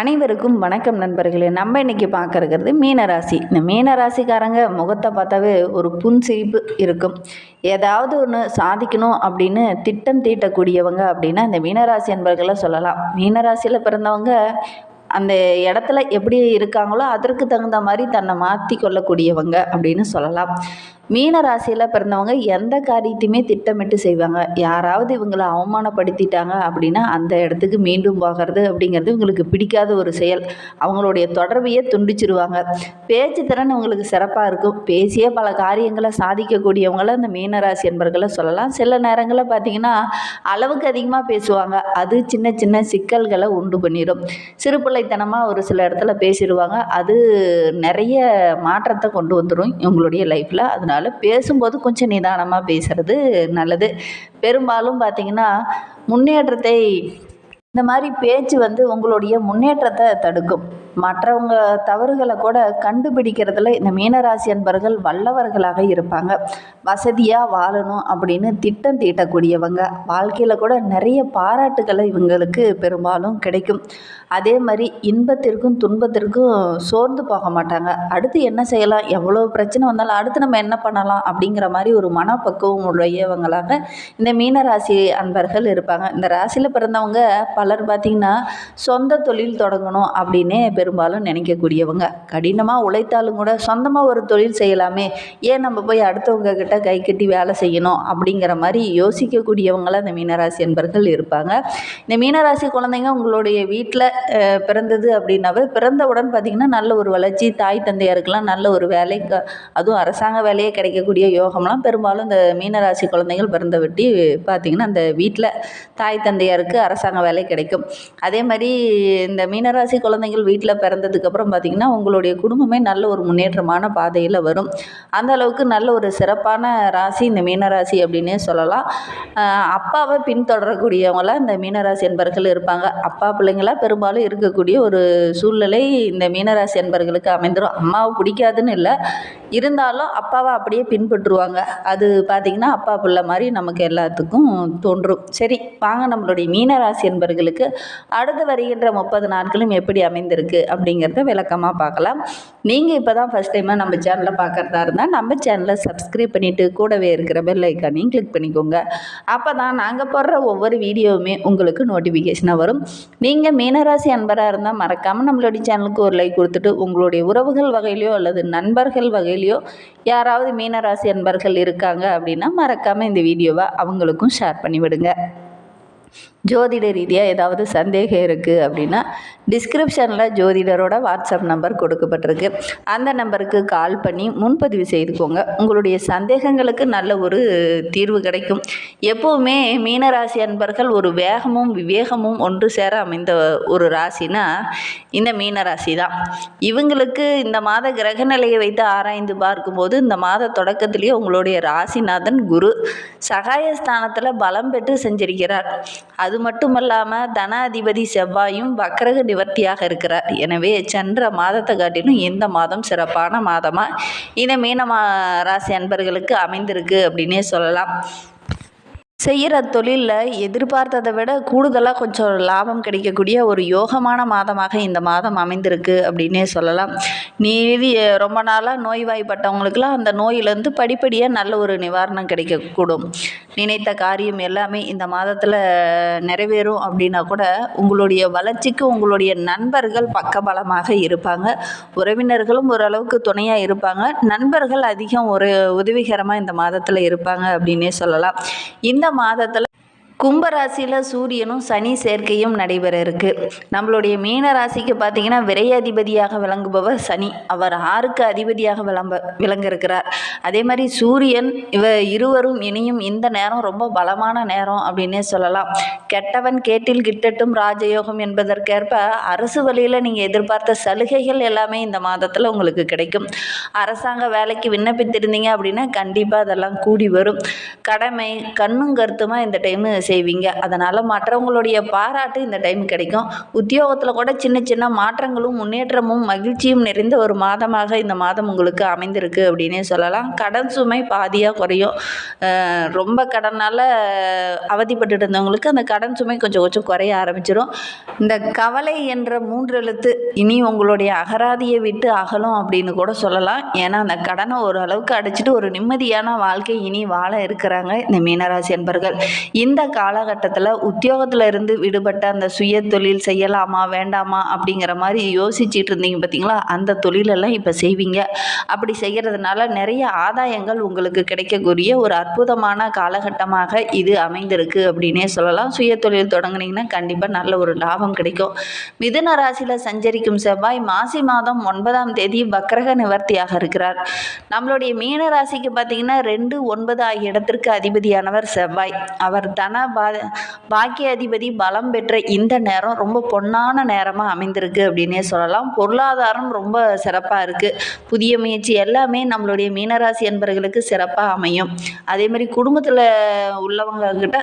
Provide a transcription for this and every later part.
அனைவருக்கும் வணக்கம் நண்பர்களே. நம்ம இன்றைக்கி பார்க்கறது மீனராசி. இந்த மீனராசிக்காரங்க முகத்தை பார்த்தாவே ஒரு புன்சிரிப்பு இருக்கும். ஏதாவது ஒன்று சாதிக்கணும் அப்படின்னு திட்டம் தீட்டக்கூடியவங்க அப்படின்னா இந்த மீனராசி நண்பர்களை சொல்லலாம். மீனராசியில் பிறந்தவங்க அந்த இடத்துல எப்படி இருக்காங்களோ அதற்கு தகுந்த மாதிரி தன்னை மாற்றி கொள்ளக்கூடியவங்க அப்படின்னு சொல்லலாம். மீன ராசியில் பிறந்தவங்க எந்த காரியத்தையுமே திட்டமிட்டு செய்வாங்க. யாராவது இவங்களை அவமானப்படுத்திட்டாங்க அப்படின்னா அந்த இடத்துக்கு மீண்டும் போகிறது அப்படிங்கிறது இவங்களுக்கு பிடிக்காத ஒரு செயல். அவங்களுடைய தொடர்பையே துண்டிச்சிருவாங்க. பேச்சு திறன் இவங்களுக்கு சிறப்பாக இருக்கும். பேசியே பல காரியங்களை சாதிக்கக்கூடியவங்கள இந்த மீனராசி என்பர்களை சொல்லலாம். சில நேரங்களில் பார்த்திங்கன்னா அளவுக்கு அதிகமாக பேசுவாங்க. அது சின்ன சின்ன சிக்கல்களை உண்டு பண்ணிடும் சிறுபிள்ளைத்தனமாக ஒரு சில இடத்துல பேசிடுவாங்க. அது நிறைய மாற்றத்தை கொண்டு வந்துடும் இவங்களுடைய லைஃப்பில் அதனால் பேசும்போது கொஞ்சம் நிதானமாக பேசுகிறது நல்லது. பெரும்பாலும் பார்த்திங்கன்னா முன்னேற்றத்தை இந்த மாதிரி பேச்சு வந்து உங்களுடைய முன்னேற்றத்தை தடுக்கும். மற்றவங்க தவறுகளை கூட கண்டுபிடிக்கிறதுல இந்த மீனராசி அன்பர்கள் வல்லவர்களாக இருப்பாங்க. வசதியாக வாழணும் அப்படின்னு திட்டம் தீட்டக்கூடியவங்க. வாழ்க்கையில் கூட நிறைய பாராட்டுகளை இவங்களுக்கு பெரும்பாலும் கிடைக்கும். அதே மாதிரி இன்பத்திற்கும் துன்பத்திற்கும் சோர்ந்து போக மாட்டாங்க. அடுத்து என்ன செய்யலாம்? எவ்வளோ பிரச்சனை வந்தாலும் அடுத்து நம்ம என்ன பண்ணலாம்? அப்படிங்கிற மாதிரி ஒரு மனப்பக்குவம் உடையவங்களாக இந்த மீனராசி அன்பர்கள் இருப்பாங்க. இந்த ராசியில் பிறந்தவங்க பல பலர் பார்த்திங்கன்னா சொந்த தொழில் தொடங்கணும் அப்படின்னே பெரும்பாலும் நினைக்கக்கூடியவங்க. கடினமாக உழைத்தாலும் கூட சொந்தமாக ஒரு தொழில் செய்யலாமே ஏன் நம்ம போய் அடுத்தவங்க கிட்ட கை கட்டி வேலை செய்யணும் அப்படிங்கிற மாதிரி யோசிக்கக்கூடியவங்களாக இந்த மீனராசி என்பர்கள் இருப்பாங்க. இந்த மீனராசி குழந்தைங்க உங்களுடைய வீட்டில் பிறந்தது அப்படின்னாவே பிறந்தவுடன் பார்த்திங்கன்னா நல்ல ஒரு வளர்ச்சி தாய் தந்தையாருக்கெல்லாம் நல்ல ஒரு வேலை க- அதுவும் அரசாங்க வேலையே கிடைக்கக்கூடிய யோகம்லாம் பெரும்பாலும் இந்த மீனராசி குழந்தைகள் பிறந்த வெட்டி பார்த்திங்கன்னா அந்த வீட்டில் தாய் தந்தையாருக்கு அரசாங்க வேலை கிடைக்கும். அதே மாதிரி இந்த மீனராசி குழந்தைகள் வீட்டில் பிறந்ததுக்கப்புறம் பார்த்திங்கன்னா உங்களுடைய குடும்பமே நல்ல ஒரு முன்னேற்றமான பாதையில் வரும். அந்த அளவுக்கு நல்ல ஒரு சிறப்பான ராசி இந்த மீனராசி அப்படின்னே சொல்லலாம். அப்பாவை பின்தொடரக்கூடியவங்களாம் இந்த மீனராசி என்பர்கள் இருப்பாங்க. அப்பா பிள்ளைங்களா பெரும்பாலும் இருக்கக்கூடிய ஒரு சூழ்நிலை இந்த மீனராசி என்பர்களுக்கு அமைந்துடும் அம்மாவை பிடிக்காதுன்னு இல்லை. இருந்தாலும் அப்பாவை அப்படியே பின்பற்றுவாங்க. அது பார்த்திங்கன்னா அப்பா பிள்ளை மாதிரி நமக்கு எல்லாத்துக்கும் தோன்றும். சரி வாங்க நம்மளுடைய மீனராசி என்பர்கள் என்பர்களுக்கு அடுத்து வருகின்ற முப்பது நாட்களும் எப்படி அமைந்திருக்கு அப்படிங்கிறத விளக்கமாக பார்க்கலாம். நீங்கள் இப்போ தான் ஃபஸ்ட் டைமாக நம்ம சேனலை பார்க்குறதா இருந்தால் நம்ம சேனலை சப்ஸ்கிரைப் பண்ணிவிட்டு கூடவே இருக்கிற பெல் ஐக்கானையும் கிளிக் பண்ணிக்கோங்க. அப்போ தான் நாங்கள் போடுற ஒவ்வொரு வீடியோவுமே உங்களுக்கு நோட்டிஃபிகேஷனாக வரும். நீங்கள் மீனராசி அன்பராக இருந்தால் மறக்காமல் நம்மளுடைய சேனலுக்கு ஒரு லைக் கொடுத்துட்டு உங்களுடைய உறவுகள் வகையிலையோ அல்லது நண்பர்கள் வகையிலையோ யாராவது மீனராசி அன்பர்கள் இருக்காங்க அப்படின்னா மறக்காமல் இந்த வீடியோவை அவங்களுக்கும் ஷேர் பண்ணிவிடுங்க. ஜோதிட ரீதியாக ஏதாவது சந்தேகம் இருக்குது அப்படின்னா டிஸ்கிரிப்ஷனில் ஜோதிடரோட வாட்ஸ்அப் நம்பர் கொடுக்கப்பட்டிருக்கு. அந்த நம்பருக்கு கால் பண்ணி முன்பதிவு செய்துக்கோங்க. உங்களுடைய சந்தேகங்களுக்கு நல்ல ஒரு தீர்வு கிடைக்கும். எப்போவுமே மீனராசி அன்பர்கள் ஒரு வேகமும் விவேகமும் ஒன்று சேர அமைந்த ஒரு ராசினா இந்த மீனராசி தான். இவங்களுக்கு இந்த மாத கிரக நிலையை வைத்து ஆராய்ந்து பார்க்கும்போது இந்த மாத தொடக்கத்திலேயே உங்களுடைய ராசிநாதன் குரு சகாயஸ்தானத்தில் பலம் பெற்று செஞ்சிருக்கிறார். அது மட்டுமல்லாமல் தனாதிபதி செவ்வாயும் வக்கரக நிவர்த்தியாக இருக்கிறார். எனவே சென்ற மாதத்தை காட்டிலும் இந்த மாதம் சிறப்பான மாதமாக இந்த மீன மா ராசி அன்பர்களுக்கு அமைந்திருக்கு அப்படின்னே சொல்லலாம். செய்கிற தொழிலில் எதிர்பார்த்ததை விட கூடுதலாக கொஞ்சம் லாபம் கிடைக்கக்கூடிய ஒரு யோகமான மாதமாக இந்த மாதம் அமைந்திருக்கு அப்படின்னே சொல்லலாம். நீதி ரொம்ப நாளாக நோய்வாய்ப்பட்டவங்களுக்கெல்லாம் அந்த நோயிலேருந்து படிப்படியாக நல்ல ஒரு நிவாரணம் கிடைக்கக்கூடும். நினைத்த காரியம் எல்லாமே இந்த மாதத்தில் நிறைவேறும் அப்படின்னா கூட உங்களுடைய வளர்ச்சிக்கு உங்களுடைய நண்பர்கள் பக்கபலமாக இருப்பாங்க. உறவினர்களும் ஓரளவுக்கு துணையாக இருப்பாங்க. நண்பர்கள் அதிகம் ஒரு உதவிகரமாக இந்த மாதத்தில் இருப்பாங்க அப்படின்னே சொல்லலாம். இந்த மாதத்தில் கும்பராசியில் சூரியனும் சனி சேர்க்கையும் நடைபெற இருக்கு. நம்மளுடைய மீன ராசிக்கு பார்த்தீங்கன்னா விரையாதிபதியாக விளங்குபவர் சனி. அவர் ஆறுக்கு அதிபதியாக விளம்ப விளங்க இருக்கிறார் அதே மாதிரி சூரியன் இவ இருவரும் இனியும் இந்த நேரம் ரொம்ப பலமான நேரம் அப்படின்னே சொல்லலாம். கெட்டவன் கேட்டில் கிட்டட்டும் ராஜயோகம் என்பதற்கேற்ப அரசு வழியில் நீங்கள் எதிர்பார்த்த சலுகைகள் எல்லாமே இந்த மாதத்தில் உங்களுக்கு கிடைக்கும். அரசாங்க வேலைக்கு விண்ணப்பித்திருந்தீங்க அப்படின்னா கண்டிப்பாக அதெல்லாம் கூடி வரும். கடமை கண்ணும் கருத்துமாக இந்த டைமு செய்வீங்க. அதனால் மற்றவங்களுடைய பாராட்டு இந்த டைம் கிடைக்கும். உத்தியோகத்தில் கூட சின்ன சின்ன மாற்றங்களும் முன்னேற்றமும் மகிழ்ச்சியும் நிறைந்த ஒரு மாதமாக இந்த மாதம் உங்களுக்கு அமைந்திருக்கு அப்படின்னே சொல்லலாம். கடன் சுமை பாதியாக குறையும். ரொம்ப கடனால் அவதிப்பட்டு இருந்தவங்களுக்கு அந்த கடன் சுமை கொஞ்சம் கொஞ்சம் குறைய ஆரம்பிச்சிடும் இந்த கவலை என்ற மூன்று எழுத்து இனி உங்களுடைய அகராதியை விட்டு அகலும் அப்படின்னு கூட சொல்லலாம். ஏன்னா அந்த கடனை ஓரளவுக்கு அடைச்சிட்டு ஒரு நிம்மதியான வாழ்க்கை இனி வாழ இருக்கிறாங்க இந்த மீனராசி என்பர்கள் இந்த காலகட்டத்தில் உத்தியோகத்தில் இருந்து விடுபட்ட அந்த சுய தொழில் செய்யலாமா வேண்டாமா அப்படிங்கிற மாதிரி யோசிச்சுட்டு இருந்தீங்க பார்த்தீங்களா அந்த தொழிலெல்லாம் இப்போ செய்வீங்க. அப்படி செய்கிறதுனால நிறைய ஆதாயங்கள் உங்களுக்கு கிடைக்கக்கூடிய ஒரு அற்புதமான காலகட்டமாக இது அமைந்திருக்கு அப்படின்னே சொல்லலாம். சுய தொழில் தொடங்கினீங்கன்னா கண்டிப்பாக நல்ல ஒரு லாபம் கிடைக்கும். மிதுன ராசியில் சஞ்சரிக்கும் செவ்வாய் மாசி மாதம் ஒன்பதாம் தேதி வக்ரக நிவர்த்தியாக இருக்கிறார். நம்மளுடைய மீன ராசிக்கு பார்த்தீங்கன்னா ரெண்டு ஒன்பது ஆகிய இடத்திற்கு அதிபதியானவர் செவ்வாய். அவர் தன பா பாக்கிய அதிபதி பலம் பெற்ற இந்த நேரம் ரொம்ப பொன்னான நேரமாக அமைந்திருக்கு அப்படின்னே சொல்லலாம். பொருளாதாரம் ரொம்ப சிறப்பாக இருக்குது புதிய முயற்சி எல்லாமே நம்மளுடைய மீனராசி என்பவர்களுக்கு சிறப்பாக அமையும். அதே மாதிரி குடும்பத்தில் உள்ளவங்க கிட்ட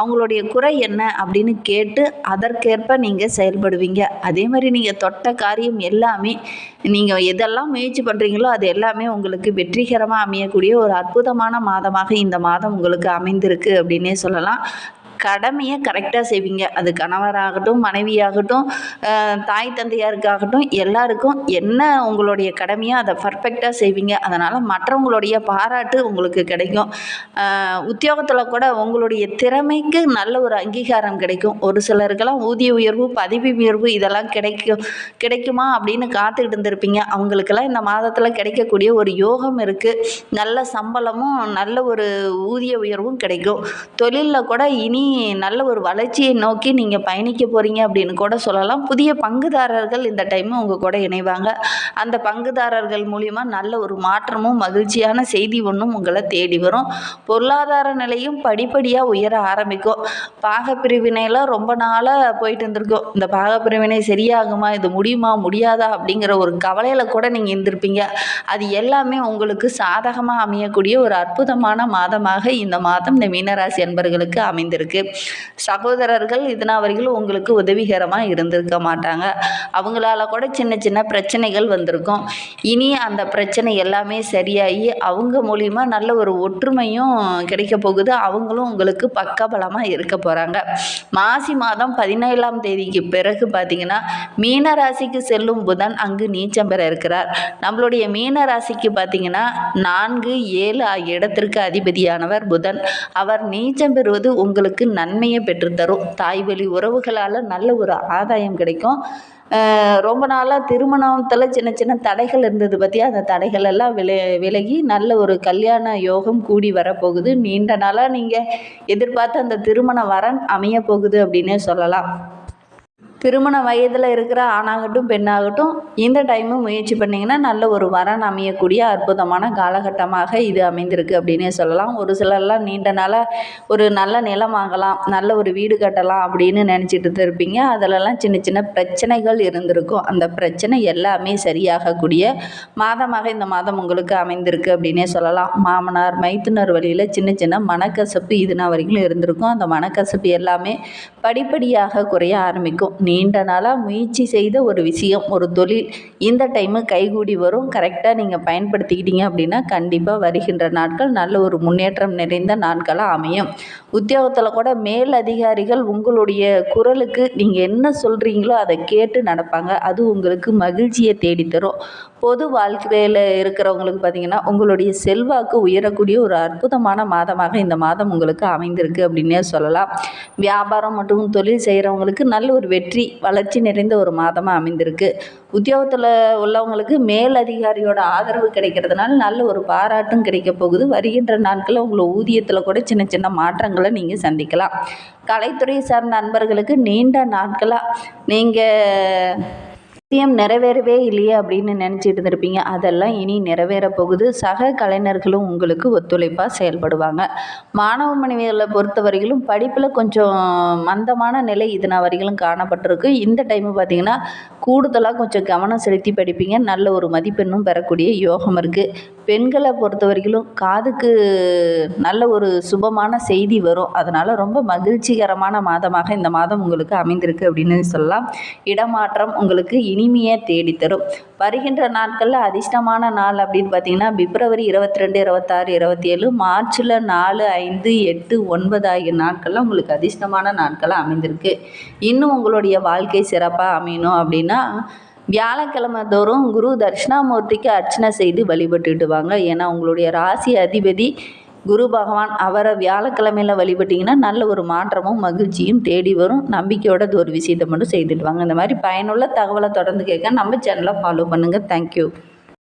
அவங்களுடைய குறை என்ன அப்படின்னு கேட்டு அதற்கேற்ப நீங்கள் செயல்படுவீங்க. அதே மாதிரி நீங்கள் தொட்ட காரியம் எல்லாமே நீங்கள் எதெல்லாம் முயற்சி பண்ணுறீங்களோ அது எல்லாமே உங்களுக்கு வெற்றிகரமாக அமையக்கூடிய ஒரு அற்புதமான மாதமாக இந்த மாதம் உங்களுக்கு அமைந்திருக்கு அப்படின்னே சொல்லலாம். கடமையை கரெக்டாக செய்வீங்க. அது கணவராகட்டும் மனைவியாகட்டும் தாய் தந்தையாருக்காகட்டும் எல்லாருக்கும் என்ன உங்களுடைய கடமையோ அதை பர்ஃபெக்டாக செய்வீங்க. அதனால் மற்றவங்களுடைய பாராட்டு உங்களுக்கு கிடைக்கும். உத்தியோகத்தில் கூட உங்களுடைய திறமைக்கு நல்ல ஒரு அங்கீகாரம் கிடைக்கும். ஒரு சிலருக்கெல்லாம் ஊதிய உயர்வு பதவி உயர்வு இதெல்லாம் கிடைக்கும் கிடைக்குமா அப்படின்னு காத்துக்கிட்டு இருந்திருப்பீங்க. அவங்களுக்கெல்லாம் இந்த மாதத்தில் கிடைக்கக்கூடிய ஒரு யோகம் இருக்குது நல்ல சம்பளமும் நல்ல ஒரு ஊதிய உயர்வும் கிடைக்கும். தொழிலில் கூட இனி நல்ல ஒரு வளர்ச்சியை நோக்கி நீங்கள் பயணிக்க போகிறீங்க அப்படின்னு கூட சொல்லலாம். புதிய பங்குதாரர்கள் இந்த டைமும் உங்கள் கூட இணைவாங்க. அந்த பங்குதாரர்கள் மூலிமா நல்ல ஒரு மாற்றமும் மகிழ்ச்சியான செய்தி ஒன்றும் உங்களை தேடி வரும். பொருளாதார நிலையும் படிப்படியாக உயர ஆரம்பிக்கும். பாகப்பிரிவினையெல்லாம் ரொம்ப நாளாக போயிட்டு இருந்திருக்கும். இந்த பாகப்பிரிவினை சரியாகுமா இது முடியுமா முடியாதா அப்படிங்கிற ஒரு கவலையில் கூட நீங்கள் இருந்திருப்பீங்க. அது எல்லாமே உங்களுக்கு சாதகமாக அமையக்கூடிய ஒரு அற்புதமான மாதமாக இந்த மாதம் இந்த மீனராசி அன்பர்களுக்கு அமைந்திருக்கு. சகோதரர்கள் இதனா வரைக்கும் உங்களுக்கு உதவிகரமாக இருந்திருக்க மாட்டாங்க. அவங்களால கூட சின்ன சின்ன பிரச்சனைகள் வந்திருக்கும். இனி அந்த பிரச்சனை எல்லாமே சரியாகி அவங்க மூலிமா நல்ல ஒரு ஒற்றுமையும் கிடைக்க போகுது. அவங்களும் உங்களுக்கு பக்கபலமாக இருக்க போகிறாங்க மாசி மாதம் பதினேழாம் தேதிக்கு பிறகு பார்த்தீங்கன்னா மீன ராசிக்கு செல்லும் புதன் அங்கு நீச்சம் பெற இருக்கிறார். நம்மளுடைய மீன ராசிக்கு பார்த்தீங்கன்னா நான்கு ஏழு ஆகிய இடத்திற்கு அதிபதியானவர் புதன். அவர் நீச்சம் பெறுவது உங்களுக்கு நன்மையை பெற்றுத்தரும் தாய் வழி உறவுகளால் நல்ல ஒரு ஆதாயம் கிடைக்கும். ரொம்ப நாளாக திருமணத்தில் சின்ன சின்ன தடைகள் இருந்தது பற்றியா அந்த தடைகள் எல்லாம் விலை விலகி நல்ல ஒரு கல்யாண யோகம் கூடி வரப்போகுது. நீண்ட நாளாக நீங்கள் எதிர்பார்த்த அந்த திருமண வரன் அமைய போகுது அப்படின்னே சொல்லலாம். திருமண வயதில் இருக்கிற ஆணாகட்டும் பெண்ணாகட்டும் இந்த டைமு முயற்சி பண்ணிங்கன்னா நல்ல ஒரு வரன் அமையக்கூடிய அற்புதமான காலகட்டமாக இது அமைந்திருக்கு அப்படின்னே சொல்லலாம். ஒரு சிலர்லாம் நீண்ட நாளாக ஒரு நல்ல நிலம் வாங்கலாம் நல்ல ஒரு வீடு கட்டலாம் அப்படின்னு நினச்சிட்டு இருப்பீங்க அதிலலாம் சின்ன சின்ன பிரச்சனைகள் இருந்திருக்கும். அந்த பிரச்சனை எல்லாமே சரியாகக்கூடிய மாதமாக இந்த மாதம் உங்களுக்கு அமைந்திருக்கு அப்படின்னே சொல்லலாம். மாமனார் மைத்துனர் வழியில் சின்ன சின்ன மனக்கசப்பு இதுனா வரைக்கும் இருந்திருக்கும். அந்த மனக்கசப்பு எல்லாமே படிப்படியாக குறைய ஆரம்பிக்கும். நீண்ட நாளாக முயற்சி செய்த ஒரு விஷயம் ஒரு தொழில். இந்த டைமு கைகூடி வரும். கரெக்டாக நீங்கள் பயன்படுத்திக்கிட்டீங்க அப்படின்னா கண்டிப்பாக வருகின்ற நாட்கள் நல்ல ஒரு முன்னேற்றம் நிறைந்த நாட்களாக அமையும். உத்தியோகத்தில் கூட மேல் அதிகாரிகள் உங்களுடைய குரலுக்கு நீங்கள் என்ன சொல்கிறீங்களோ அதை கேட்டு நடப்பாங்க. அது உங்களுக்கு மகிழ்ச்சியை தேடித்தரும். பொது வாழ்க்கையில் இருக்கிறவங்களுக்கு பார்த்தீங்கன்னா உங்களுடைய செல்வாக்கு உயரக்கூடிய ஒரு அற்புதமான மாதமாக இந்த மாதம் உங்களுக்கு அமைந்திருக்கு அப்படின்னே சொல்லலாம். வியாபாரம் மற்றும் தொழில் செய்கிறவங்களுக்கு நல்ல ஒரு வெற்றி வளர்ச்சி நிறைந்த ஒரு மாதமாக அமைந்திருக்கு. உத்தியோகத்தில் உள்ளவங்களுக்கு மேல் அதிகாரியோட ஆதரவு கிடைக்கிறதுனால நல்ல ஒரு பாராட்டும் கிடைக்க போகுது. வருகின்ற நாட்களில் உங்களை ஊதியத்தில் கூட சின்ன சின்ன மாற்றங்களை நீங்கள் சந்திக்கலாம். கலைத்துறை சார்ந்த நண்பர்களுக்கு நீண்ட நாட்களாக நீங்கள் நிச்சயம் நிறைவேறவே இல்லையே அப்படின்னு நினச்சிட்டு இருந்திருப்பீங்க. அதெல்லாம் இனி நிறைவேற போகுது. சக கலைஞர்களும் உங்களுக்கு ஒத்துழைப்பாக செயல்படுவாங்க. மாணவ மனைவிகளை பொறுத்தவரையிலும் படிப்பில் கொஞ்சம் மந்தமான நிலை இது நான் வரையிலும் காணப்பட்டிருக்கு. இந்த டைமு பார்த்திங்கன்னா கூடுதலாக கொஞ்சம் கவனம் செலுத்தி படிப்பீங்க. நல்ல ஒரு மதிப்பெண்ணும் பெறக்கூடிய யோகம் இருக்குது பெண்களை பொறுத்த வரைக்கும் காதுக்கு நல்ல ஒரு சுபமான செய்தி வரும். அதனால் ரொம்ப மகிழ்ச்சிகரமான மாதமாக இந்த மாதம் உங்களுக்கு அமைந்திருக்கு அப்படின்னு சொல்லலாம். இடமாற்றம் உங்களுக்கு இனிமையை தேடித்தரும். வருகின்ற நாட்களில் அதிர்ஷ்டமான நாள் அப்படின்னு பார்த்தீங்கன்னா பிப்ரவரி இருபத்தி ரெண்டு இருபத்தாறு இருபத்தி ஏழு மார்ச்சில் நாலு ஐந்து எட்டு ஒன்பது ஆகிய நாட்களில் உங்களுக்கு அதிர்ஷ்டமான நாட்களாக அமைந்திருக்கு. இன்னும் உங்களுடைய வாழ்க்கை சிறப்பாக அமையணும் அப்படின்னா வியாழக்கிழமை தோறும் குரு தட்சிணாமூர்த்திக்கு அர்ச்சனை செய்து வழிபட்டுட்டு வாங்க ஏன்னா உங்களுடைய ராசி அதிபதி குரு பகவான் அவரை வியாழக்கிழமையில் வழிபட்டிங்கன்னா நல்ல ஒரு மாற்றமும் மகிழ்ச்சியும் தேடி வரும். நம்பிக்கையோட ஒரு விஷயத்தை மட்டும் செய்துட்டு வாங்க. இந்த மாதிரி பயனுள்ள தகவலை தொடர்ந்து கேட்க நம்ம சேனலை ஃபாலோ பண்ணுங்கள் தேங்க்யூ